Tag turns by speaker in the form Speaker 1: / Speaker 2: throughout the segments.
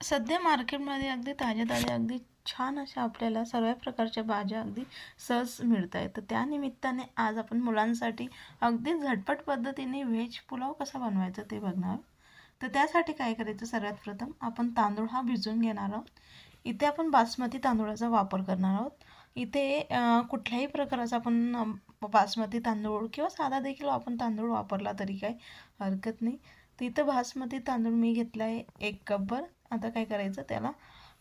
Speaker 1: सध्या मार्केटमध्ये अगदी ताज्या ताज्या अगदी छान अशा आपल्याला सर्व प्रकारच्या भाज्या अगदी सहज मिळत आहेत. तर त्यानिमित्ताने आज आपण मुलांसाठी अगदी झटपट पद्धतीने व्हेज पुलाव कसा बनवायचा ते बघणार आहोत. तर त्यासाठी काय करायचं? सर्वात प्रथम आपण तांदूळ हा भिजवून घेणार आहोत. इथे आपण बासमती तांदूळाचा वापर करणार आहोत. इथे कुठल्याही प्रकाराचा आपण बासमती तांदूळ किंवा साधा देखील आपण तांदूळ वापरला तरी काय हरकत नाही. तर इथं बासमती तांदूळ मी घेतला आहे एक कपभर आता काय करायचं त्याला?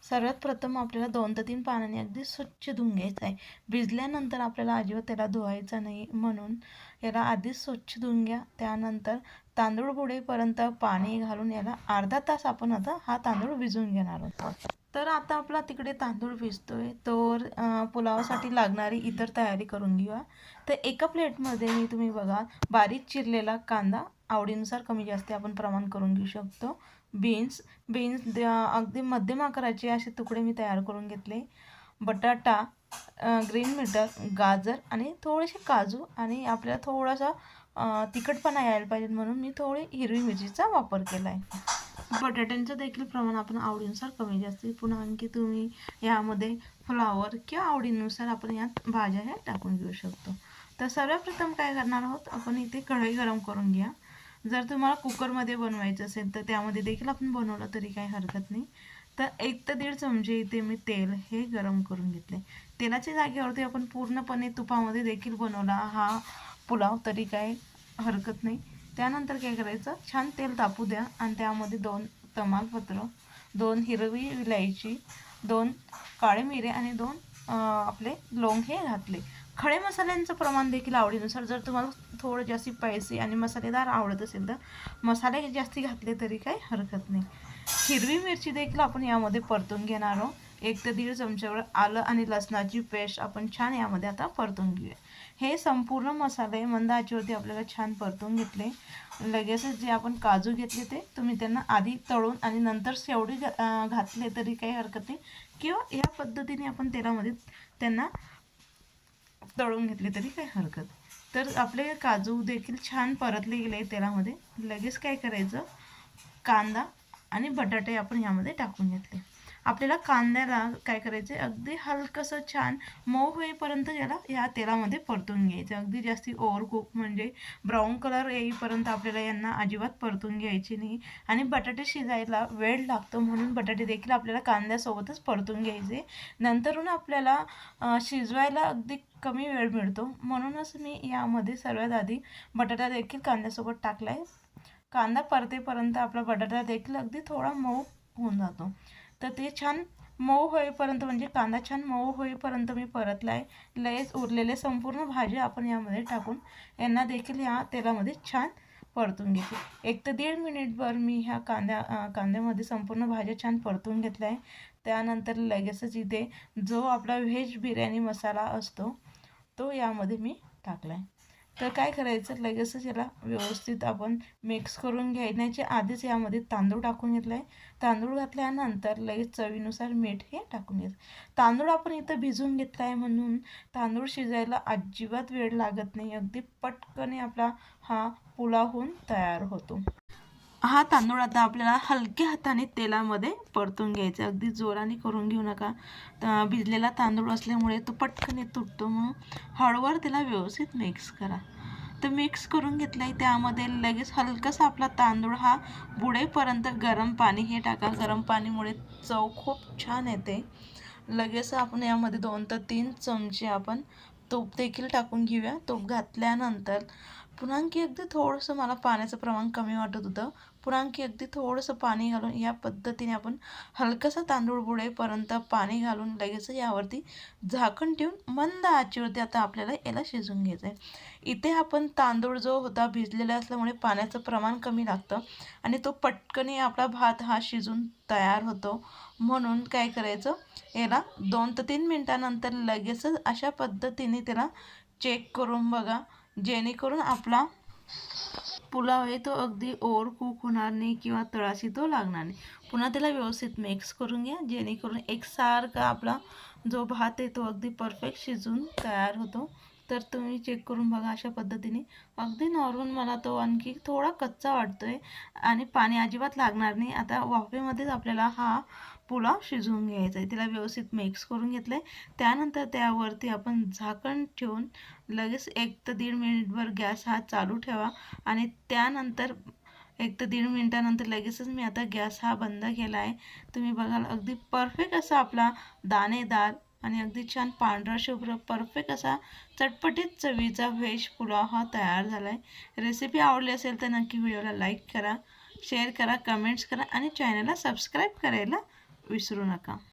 Speaker 1: सर्वात प्रथम आपल्याला दोन ते तीन पाण्याने अगदी स्वच्छ धुवून घ्यायचं आहे. भिजल्यानंतर आपल्याला अजिबात त्याला धुवायचं नाही म्हणून याला आधीच स्वच्छ धुवून घ्या. त्यानंतर तांदूळ बुडेपर्यंत पाणी घालून याला अर्धा तास आपण आता हा तांदूळ भिजवून घेणार आहोत. तर आता आपला तिकडे तांदूळ भिजतोय. तर पुलावासाठी लागणारी इतर तयारी करून घेऊया. तर एका प्लेटमध्ये मी तुम्ही बघा बारीक चिरलेला कांदा आवडीनुसार कमी जास्त आपण प्रमाण करून घेऊ शकतो. बीन्स बीन्स द- अगदी मध्यम आकाराचे असे तुकडे मी तयार करून घेतले. बटाटा ग्रीन मिटर गाजर आणि थोडेसे काजू आणि आपल्याला थोडासा तिखटपणा यायला पाहिजे म्हणून मी थोडी हिरवी मिरचीचा वापर केला आहे बटाट्यांचं देखील प्रमाण आपण आवडीनुसार कमी जास्त. पुन्हा आणखी तुम्ही यामध्ये फ्लावर किंवा आवडीनुसार आपण यात भाज्या ह्या टाकून घेऊ शकतो. तर सर्वप्रथम काय करणार आहोत? आपण इथे कढई गरम करून घ्या. जर तुम्हाला कुकरमध्ये बनवायचं असेल तर त्यामध्ये देखील आपण बनवलं तरी काही हरकत नाही. तर एक ते दीड चमचे इथे मी तेल हे गरम करून घेतले. तेलाच्या जागेवरती आपण पूर्णपणे तुपामध्ये देखील बनवला हा पुलाव तरी काय हरकत नाही. त्यानंतर काय करायचं? छान तेल तापू द्या आणि त्यामध्ये दोन तमालपत्र दोन हिरवी इलायची दोन काळे मिरे आणि दोन आपले लोंग हे घातले. खडे मसाल्यांचं प्रमाण देखील आवडीनुसार जर तुम्हाला थोडं जास्ती स्पायसी आणि मसालेदार आवडत असेल तर मसाले जास्ती घातले तरी काही हरकत नाही. हिरवी मिरची देखील आपण यामध्ये परतून घेणार आहोत. एक ते दीड चमच्यावर आलं आणि लसणाची पेस्ट आपण छान यामध्ये आता परतून घेऊया. हे संपूर्ण मसाले मंद आचीवरती आपल्याला छान परतून घेतले. लगेचच जे आपण काजू घेतले ते तुम्ही त्यांना आधी तळून आणि नंतर शेवडी घा- घातले तरी काही हरकत नाही. किंवा या पद्धतीने आपण तेलामध्ये त्यांना तळून घेतले तरी काही हरकत तर आपले काजू देखील छान परतले गेले तेलामध्ये. लगेच काय करायचं? कांदा आणि बटाटे आपण यामध्ये टाकून घेतले. आपल्याला कांद्याला काय करायचं अगदी हलकंसं छान मऊ होईपर्यंत याला या तेलामध्ये परतून घ्यायचं. अगदी जास्ती ओव्हर कुक म्हणजे ब्राऊन कलर येईपर्यंत आपल्याला यांना अजिबात परतून घ्यायची नाही. आणि बटाटे शिजायला वेळ लागतो म्हणून बटाटे देखील आपल्याला कांद्यासोबतच परतून घ्यायचे. नंतरून आपल्याला शिजवायला अगदी कमी वेळ मिळतो. म्हणूनच मी यामध्ये सर्वात आधी बटाटा देखील कांद्यासोबत टाकला आहे कांदा परतेपर्यंत आपला बटाटा देखील अगदी थोडा मऊ होऊन जातो. तर ते छान मऊ होईपर्यंत म्हणजे कांदा छान मऊ होईपर्यंत मी परतला आहे लगेच उरलेले संपूर्ण भाज्या आपण यामध्ये टाकून यांना देखील या तेलामध्ये छान परतून घेते. एक ते दीड मिनिटभर मी ह्या कांद्या कांद्यामध्ये संपूर्ण भाज्या छान परतून घेतल्या आहे त्यानंतर लगेचच इथे जो आपला व्हेज बिर्याणी मसाला असतो तो यामध्ये मी टाकला आहे तर काय करायचं? लगेचच याला व्यवस्थित आपण मिक्स करून घेण्याच्या आधीच यामध्ये तांदूळ टाकून घेतला आहे तांदूळ घातल्यानंतर लगेच चवीनुसार मीठ हे टाकून घ्यायचं. तांदूळ आपण इथं भिजवून घेतला आहे म्हणून तांदूळ शिजायला अजिबात वेळ लागत नाही. अगदी पटकने आपला हा पुलाव होऊन तयार होतो. हा तांदूळ आता आपल्याला हलक्या हाताने तेलामध्ये परतून घ्यायचा अगदी जोराने करून घेऊ नका. भिजलेला तांदूळ असल्यामुळे तो पटकन तुटतो. म्हणून हळूवार त्याला व्यवस्थित मिक्स करा. तर मिक्स करून घेतलं आहे त्यामध्ये लगेच हलकासा आपला तांदूळ हा बुडेपर्यंत गरम पाणी हे टाका. गरम पाणीमुळे चव खूप छान येते. लगेच आपण यामध्ये दोन ते तीन चमचे आपण तूप देखील टाकून घेऊया. तूप घातल्यानंतर पुन्हा आणखी अगदी थोडंसं मला पाण्याचं प्रमाण कमी वाटत होतं. पुन्हा आणखी अगदी थोडंसं पाणी घालून या पद्धतीने आपण हलकंसं तांदूळ बुडेपर्यंत पाणी घालून लगेच यावरती झाकण ठेवून मंद आचीवरती आता आपल्याला याला शिजवून घ्यायचं आहे इथे आपण तांदूळ जो होता भिजलेला असल्यामुळे पाण्याचं प्रमाण कमी लागतं आणि तो पटकनी आपला भात हा शिजून तयार होतो. म्हणून काय करायचं? याला दोन ते तीन मिनटानंतर लगेचच अशा पद्धतीने त्याला चेक करून बघा. जेणेकरून आपला पुलाव आहे तो अगदी ओवर कुक होणार नाही किंवा तळाशी तो लागणार नाही. पुन्हा त्याला व्यवस्थित मिक्स करून घ्या जेणेकरून एकसारखा आपला जो भात आहे तो अगदी परफेक्ट शिजून तयार होतो. तर तुम्ही चेक करून बघा अशा पद्धतीने. अगदी नॉर्मल मला तो आणखी थोडा कच्चा वाटतो आहे आणि पाणी अजिबात लागणार नाही. आता वाफेमध्येच आपल्याला हा पुलाव शिजवून घ्यायचा आहे तिला व्यवस्थित मिक्स करून घेतलं आहे त्यानंतर त्यावरती आपण झाकण ठेवून लगेच एक ते दीड मिनिटभर गॅस हा चालू ठेवा आणि त्यानंतर एक ते दीड मिनटानंतर लगेचच मी आता गॅस हा बंद केला आहे तुम्ही बघाल अगदी परफेक्ट असा आपला दाणेदार आणि अगदी छान पांढरा शुभ्र परफेक्ट असा चटपटीत चवीचा व्हेज पुलाव हा तयार झाला आहे रेसिपी आवडली असेल तर नक्की व्हिडिओला लाईक करा शेअर करा कमेंट्स करा आणि चॅनलला सबस्क्राईब करायला विसरू नका.